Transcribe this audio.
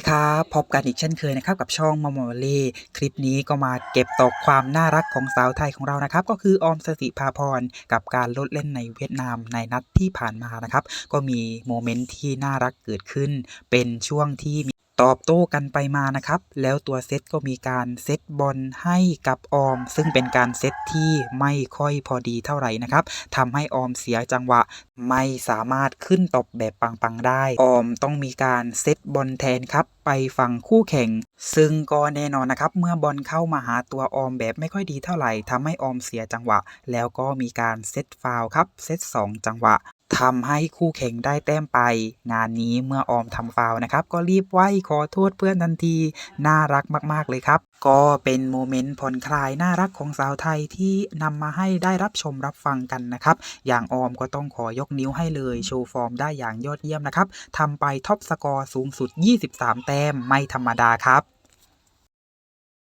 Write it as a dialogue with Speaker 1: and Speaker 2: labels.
Speaker 1: ีครับพบกันอีกเช่นเคยนะครับกับช่องมอมอเล่คลิปนี้ก็มาเก็บตกความน่ารักของสาวไทยของเรานะครับ ก็คือออมสสิภาพรกับการลดเล่นในเวียดนามในนัดที่ผ่านมานะครับ ก็มีโมเมนต์ที่น่ารักเกิดขึ้น เป็นช่วงที่ม ตอบโต้กันไปมานะครับ แล้วตัวเซตก็มีการเซตบอลให้กับออม ซึ่งเป็นการเซตที่ไม่ค่อยพอดีเท่าไหร่นะครับทำให้ออมเสียจังหวะ ไม่สามารถขึ้นตบแบบปังๆได้ ออมต้องมีการเซตบอลแทนครับไปฝั่งคู่แข่ง ซึ่งก็แน่นอนนะครับ เมื่อบอลเข้ามาหาตัวออมแบบไม่ค่อยดีเท่าไหร่ทำให้ออมเสียจังหวะ แล้วก็มีการเซตฟาวครับ เซต2จังหวะ ทำให้คู่แข่งได้แต้มไป งานนี้เมื่อออมทำฟาวนะครับ ก็รีบไหวขอโทษเพื่อนทันที น่ารักมากๆเลยครับ ก็เป็นโมเมนต์ผ่อนคลายน่ารักของสาวไทยที่นำมาให้ได้รับชมรับฟังกันนะครับ อย่างออมก็ต้องขอยกนิ้วให้เลยโชว์ฟอร์มได้อย่างยอดเยี่ยมนะครับทำไปท็อปสกอร์สูงสุด 23 แต้มไม่ธรรมดาครับ